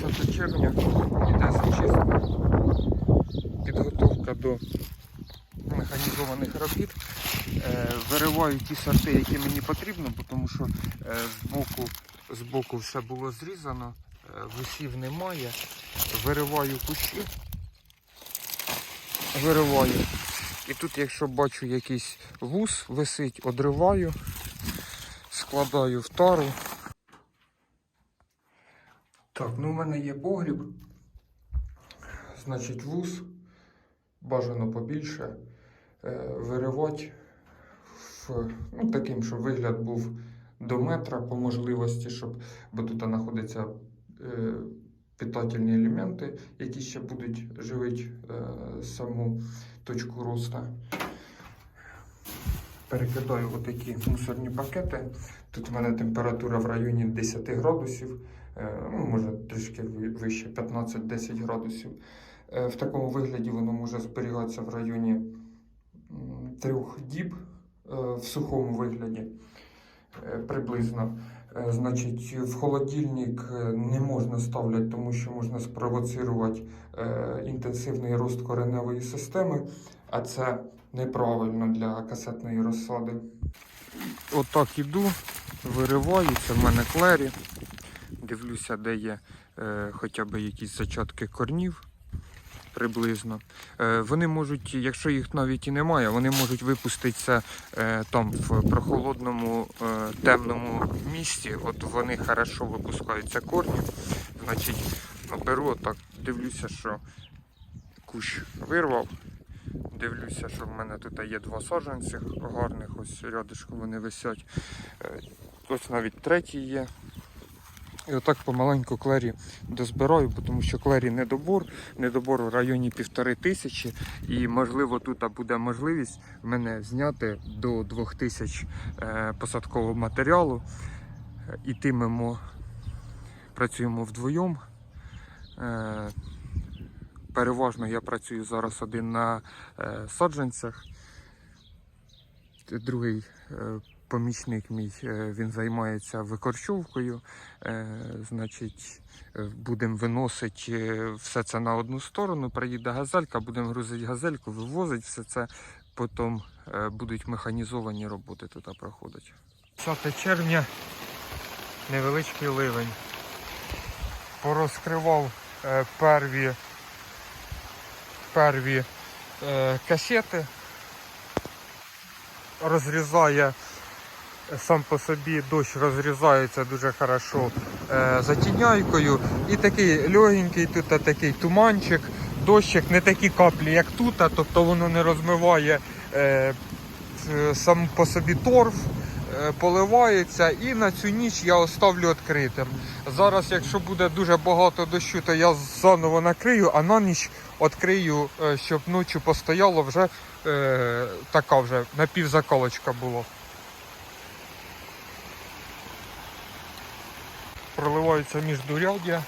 10 червня іде зачистка, підготовка до механізованих робіт. Е, Вириваю ті сорти, які мені потрібно, тому що е, з боку, з боку все було зрізано, е, висів немає. Вириваю кущі, вириваю. І тут, якщо бачу якийсь вус висить, одриваю, складаю в тару. Так, ну в мене є погріб. Значить, вуз бажано побільше. Е, виривати в, ну, таким, щоб вигляд був до метра по можливості, щоб, бо тут знаходяться е, питательні елементи, які ще будуть живити е, саму точку росту. Перекидаю отакі мусорні пакети. Тут в мене температура в районі 10 градусів, ну, може трішки вище 15-10 градусів. Е, В такому вигляді воно може зберігатися в районі трьох діб е, в сухому вигляді е, приблизно. Е, Значить, в холодильник е, не можна ставляти, тому що можна спровоцирувати е, інтенсивний рост кореневої системи, а це неправильно для касетної розсади. Отак іду, вириваю, в мене клері. Дивлюся, де є е, хоча б якісь зачатки корнів приблизно. Е, вони можуть, якщо їх навіть і немає, вони можуть випуститися е, там в прохолодному е, темному місці. От вони хорошо випускаються корні. Значить, беру отак, дивлюся, що кущ вирвав. Дивлюся, що в мене тут є два саджанці гарних, ось рядишком вони висять. Е, Ось навіть третій є. І отак помаленьку клері дозбираю, тому що клері недобор, недобор в районі півтори тисячі. І можливо тут буде можливість мене зняти до двох тисяч е, посадкового матеріалу. Е, Ітимемо, працюємо вдвоєм. Е, Переважно я працюю зараз один на саджанцях. Другий помічник мій е, він займається викорчовкою. Е, значить, е, будемо виносити все це на одну сторону. Приїде газелька, будемо грузити газельку, вивозити все це. Потім будуть механізовані роботи тут проходити. 10 червня невеличкий ливень. Порозкривав перві перві касети, розрізає сам по собі дощ розрізається дуже хорошо е, затіняйкою. І такий легенький тут такий туманчик, дощик, не такі каплі, як тут, тобто воно не розмиває е, е, сам по собі торф. е, Поливається і на цю ніч я оставлю відкритим. Зараз, якщо буде дуже багато дощу, то я заново накрию, а на ніч відкрию, е, щоб ночі постояло вже така вже напівзаколочка була. Проливаються міждуряддя.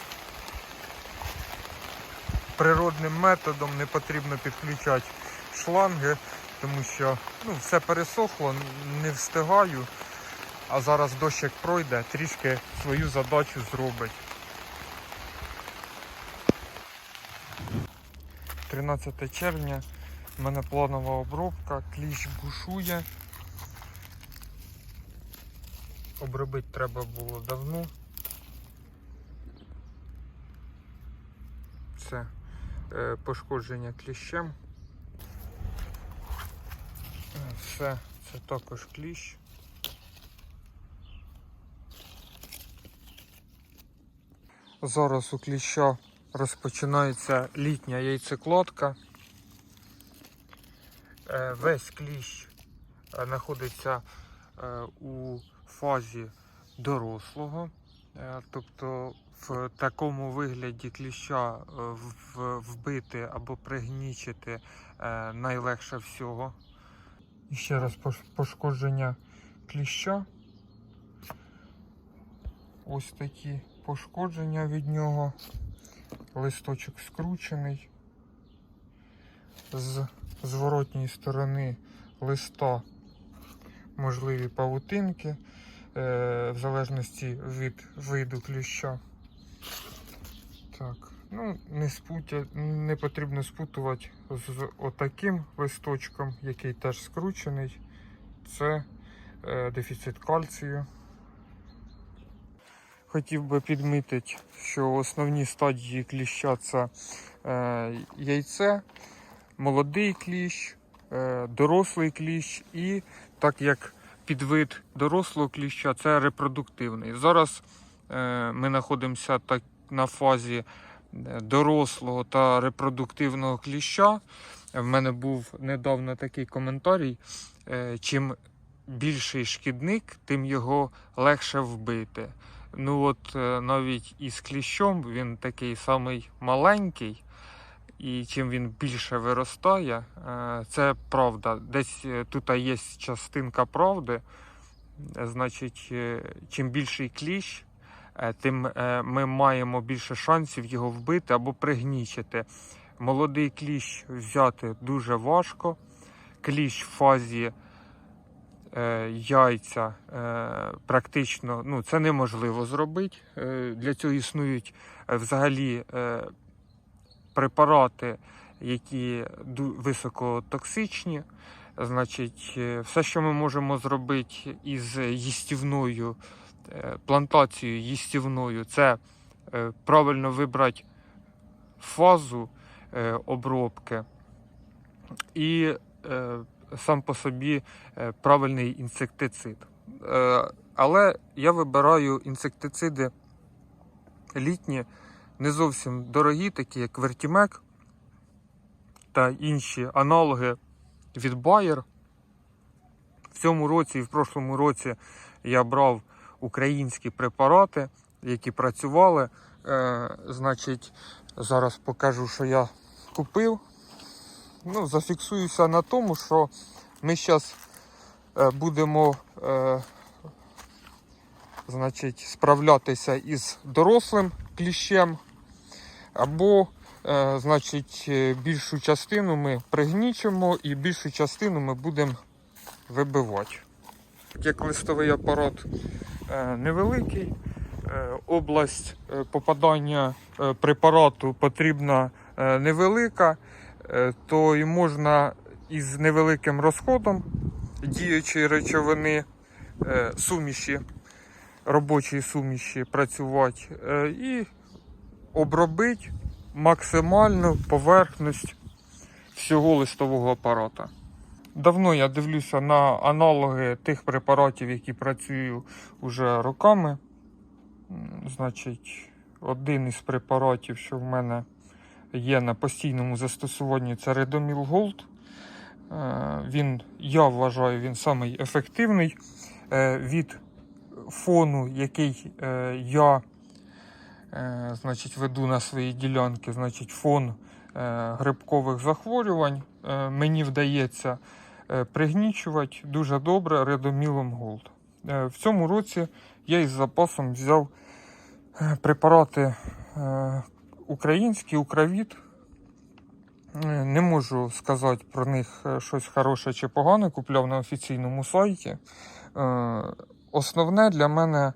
Природним методом не потрібно підключати шланги, тому що ну, все пересохло, не встигаю. А зараз дощик пройде, трішки свою задачу зробить. 13 червня в мене планова обробка, кліщ бушує. Обробити треба було давно. Це е, пошкодження кліщем. Все, це також кліщ. Зараз у кліща розпочинається літня яйцекладка. Е, Весь кліщ е, знаходиться у фазі дорослого. Е, Тобто в такому вигляді кліща е, вбити або пригнічити е, найлегше всього. І ще раз пошкодження кліща. Ось такі пошкодження від нього. Листочок скручений. З зворотньої сторони листа можливі павутинки, в залежності від виду кліща. Так, ну не спутя, не потрібно спутувати з отаким листочком, який теж скручений. Це е, дефіцит кальцію. Хотів би підмітити, що основні стадії кліща це е, яйце, молодий кліщ, е, дорослий кліщ і так як підвид дорослого кліща це репродуктивний. Зараз е, ми знаходимося так на фазі е, дорослого та репродуктивного кліща. В мене був недавно такий коментарій. е, Чим більший шкідник, тим його легше вбити. Ну от навіть із кліщом він такий самий маленький, і чим він більше виростає, е, це правда. Десь е, тут є частинка правди. Е, Значить, чим більший кліщ, тим ми маємо більше шансів його вбити або пригнічити. Молодий кліщ взяти дуже важко. Кліщ в фазі е, яйця е, практично ну, це неможливо зробити. Е, для цього існують е, взагалі е, препарати, які високотоксичні. Значить, е, все, що ми можемо зробити із їстівною е, плантацією їстівною, це е, правильно вибрати фазу обробки і сам по собі правильний інсектицид. Але я вибираю інсектициди літні, не зовсім дорогі, такі як Вертімек та інші аналоги від Bayer. В цьому році і в прошлому році я брав українські препарати, які працювали. Е, значить, зараз покажу, що я купив. Ну, зафіксуюся на тому, що ми зараз будемо е, значить, справлятися із дорослим кліщем, або е, значить, е, більшу частину ми пригнічимо і більшу частину ми будемо вибивати. Як листовий апарат е, невеликий, область попадання препарату потрібна невелика, то і можна із невеликим розходом діючої речовини суміші, робочої суміші працювати і обробити максимальну поверхність всього листового апарата. Давно я дивлюся на аналоги тих препаратів, які працюю вже роками. Значить, один із препаратів, що в мене є на постійному застосуванні, це Redomil Gold. Е, Він, я вважаю, він самий Е, від фону, який е, я е, значить, веду на свої ділянки, значить, фон е, грибкових захворювань. Е, Мені вдається пригнічувати дуже добре редомілом. Е, В цьому році я із запасом взяв препарати українські, Укравіт. Не можу сказати про них щось хороше чи погане, купляв на офіційному сайті. Основне для мене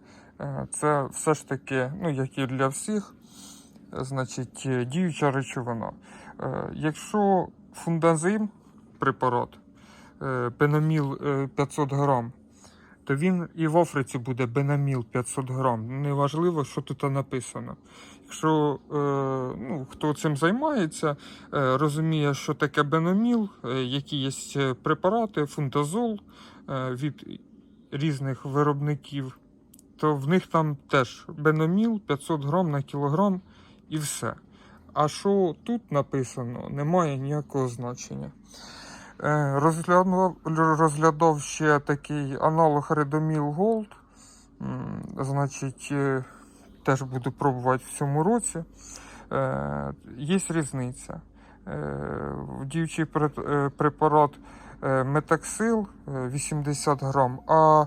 це все ж таки, ну як і для всіх, е, значить, е, діюча речовина. Е, Якщо фундазим препарат, е, бенаміл е, 500 грам, то він і в Африці буде бенаміл 500 грам. Неважливо, що тут написано. Якщо е, ну, хто цим займається, е, розуміє, що таке бенаміл, е, які є е, препарати, фундазол е, від різних виробників, то в них там теж бенаміл 500 грам на кілограм і все. А що тут написано, не має ніякого значення. Е, Розглядав, розглядав ще такий аналог Redomil Gold. Значить, е, теж буду пробувати в цьому році. Е, Є різниця. Діючий препарат Метаксил е, 80 грам, а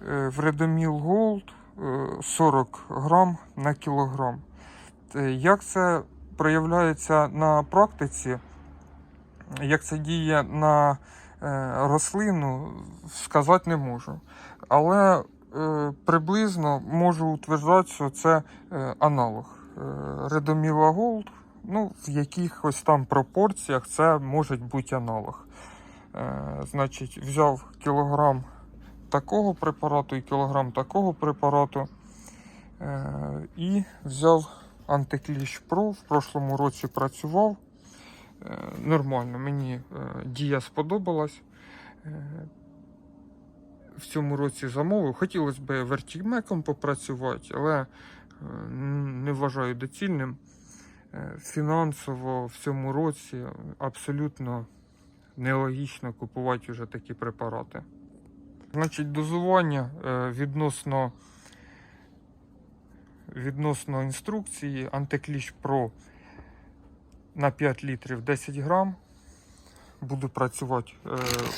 в Redomil Gold е, 40 грам на кілограм. Е, Як це проявляється на практиці? Як це діє на е, рослину, сказати не можу. Але е, приблизно можу утверджати, що це аналог. Редоміла Голд, ну, в якихось там пропорціях це може бути аналог. Значить, взяв кілограм такого препарату і кілограм такого препарату. Е, і взяв антикліщ Pro. В прошлому році працював. Е, нормально, мені е, дія сподобалась. В цьому році замовив. Хотілося б вертімеком попрацювати, але не вважаю доцільним. Фінансово в цьому році абсолютно нелогічно купувати вже такі препарати. Значить, дозування е, відносно, відносно інструкції Антикліч Pro на 5 літрів 10 грам. Буду працювати е,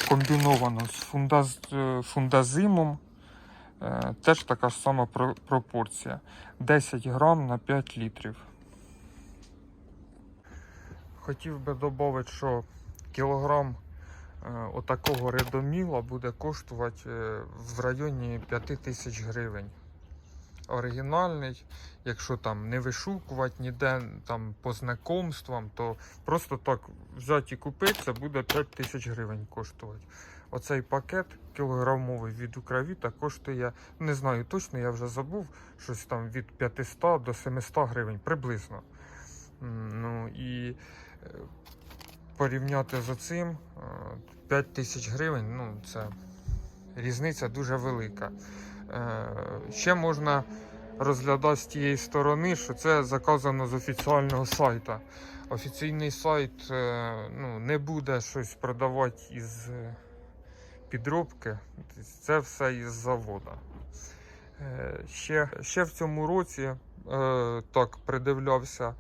комбіновано з фундаз, е, фундазимом. Теж така ж сама пропорція. 10 грам на 5 літрів. Хотів би додати, що кілограм отакого редоміла буде коштувати е, в районі 5 тисяч гривень. Оригінальний, якщо там не вишукувати ніде там по знайомствам, то просто так взяти і купити, це буде 5 тисяч гривень коштувати. Оцей пакет кілограмовий від Укравіта коштує, не знаю точно, я вже забув, щось там від 500 до 700 гривень приблизно. Ну і е, порівняти з оцим е, 5 тисяч гривень, ну це різниця дуже велика. Е, Ще можна розглядати з тієї сторони, що це заказано з офіціального сайту. Офіційний сайт е, ну, не буде щось продавати із е, підробки, це все із заводу. Е, Ще, ще в цьому році е, так придивлявся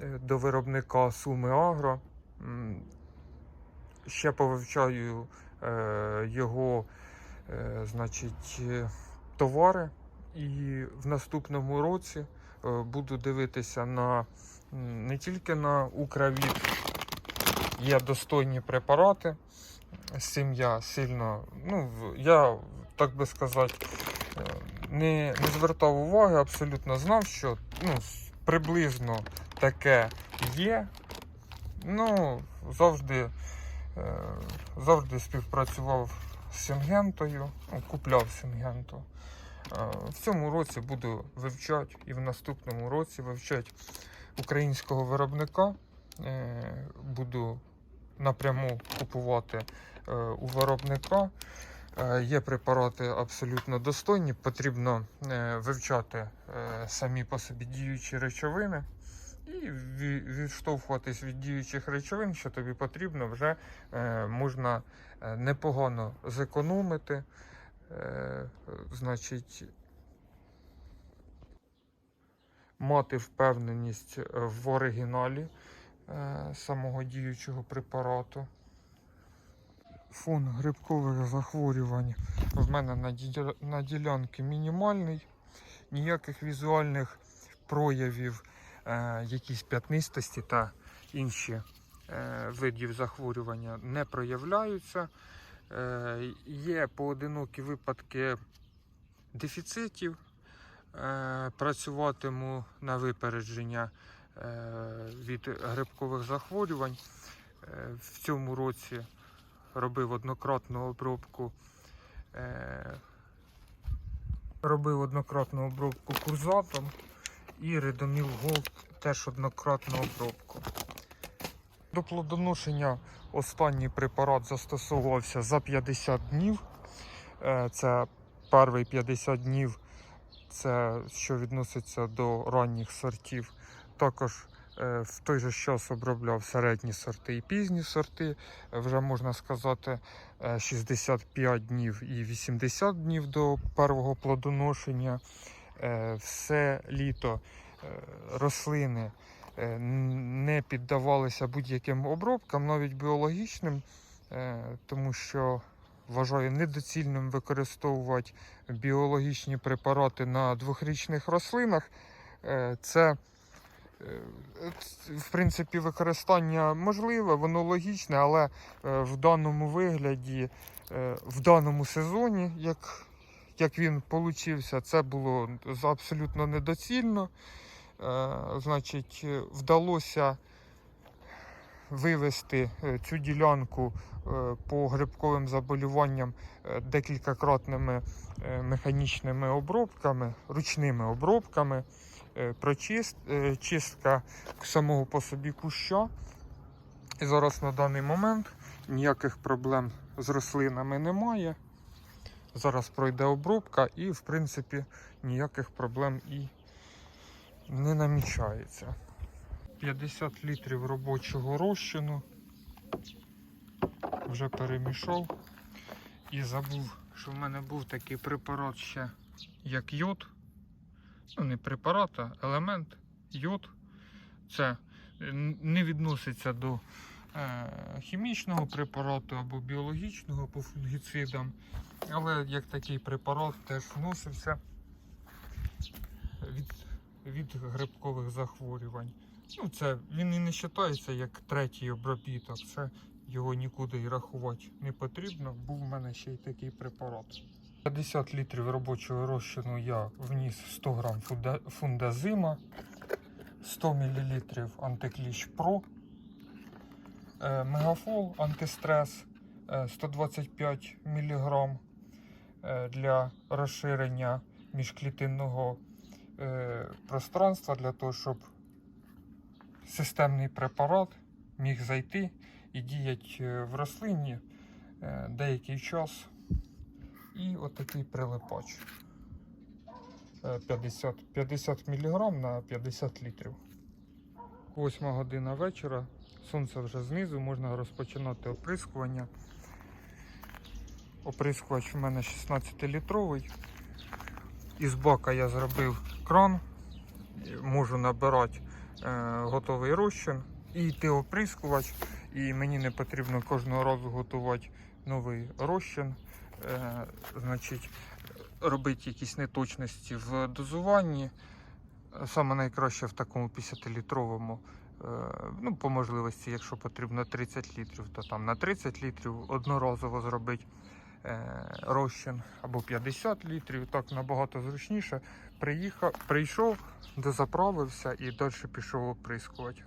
е, до виробника Суми Агро. Ще повивчаю е, його е, значить, е, товари. І в наступному році буду дивитися на не тільки на Укравіт, є достойні препарати. З цим сильно, ну, я, так би сказати, не, не звертав уваги, абсолютно знав, що ну, приблизно таке є. Ну, завжди, е, завжди співпрацював з Сінгентою, ну, купляв Сінгенту. Е, В цьому році буду вивчати і в наступному році вивчати українського виробника. Е, Буду напряму купувати у виробника. Є препарати абсолютно достойні, потрібно вивчати самі по собі діючі речовини і відштовхуватись від діючих речовин, що тобі потрібно, вже е, можна е, непогано зекономити. Е, Значить, мати впевненість в оригіналі самого діючого препарату. Фон грибкових захворювань в мене на, ді- ділянці мінімальний. Ніяких візуальних проявів, якісь п'ятнистості та інші е, видів захворювання не проявляються. Е, є поодинокі випадки дефіцитів. Е, працюватиму на випередження е, від грибкових захворювань. Е, в цьому році робив однократну обробку. Е, робив однократну обробку курзатом і Редоміл Голд теж однократну обробку. До плодоношення останній препарат застосовувався за 50 днів. Е, Це перший 50 днів, це що відноситься до ранніх сортів. Також е, в той же час обробляв середні сорти і пізні сорти. Е, Вже можна сказати е, 65 днів і 80 днів до першого плодоношення. Е, Все літо е, рослини е, не піддавалися будь-яким обробкам, навіть біологічним, тому що вважаю недоцільним використовувати біологічні препарати на двохрічних рослинах. Це в принципі використання можливе, воно логічне, але в даному вигляді, в даному сезоні, як, як він получився, це було абсолютно недоцільно. Е, значить, вдалося вивести е, цю ділянку е, по грибковим заболіванням е, декількакратними механічними обробками, ручними обробками, е, прочист, е, чистка самого по собі куща. І зараз на даний момент ніяких проблем з рослинами немає. Зараз пройде обробка і, в принципі, ніяких проблем і не намічається. 50 літрів робочого розчину. Вже перемішав. І забув, що в мене був такий препарат ще як йод. Ну, не препарат, а елемент йод. Це не відноситься до хімічного препарату або біологічного по фунгіцидам. Але як такий препарат теж вносився від, від грибкових захворювань. Ну, це він і не вважається як третій обробіток. Це його нікуди і рахувати не потрібно. Був в мене ще й такий препарат. 50 літрів робочого розчину я вніс 100 грам фундазима, 100 мл антикліч Про, е, мегафол антистрес е, 125 мг для розширення міжклітинного е, пространства для того, щоб системний препарат міг зайти і діяти е, в рослині е, деякий час. І отакий прилипач. Е, 50, 50 мг на 50 літрів. 8 година вечора. Сонце вже знизу, можна розпочинати оприскування. Оприскувач у мене 16-літровий. Із бака я зробив кран, можу набирати е, готовий розчин і йти оприскувач. І мені не потрібно кожного разу готувати новий розчин. Е, значить, робити якісь неточності в дозуванні. Саме найкраще в такому 50-літровому. Е, Ну, по можливості, якщо потрібно 30 літрів, то там на 30 літрів одноразово зробити е, розчин або 50 літрів. Так набагато зручніше. Приїхав, прийшов, дозаправився і далі пішов оприскувати.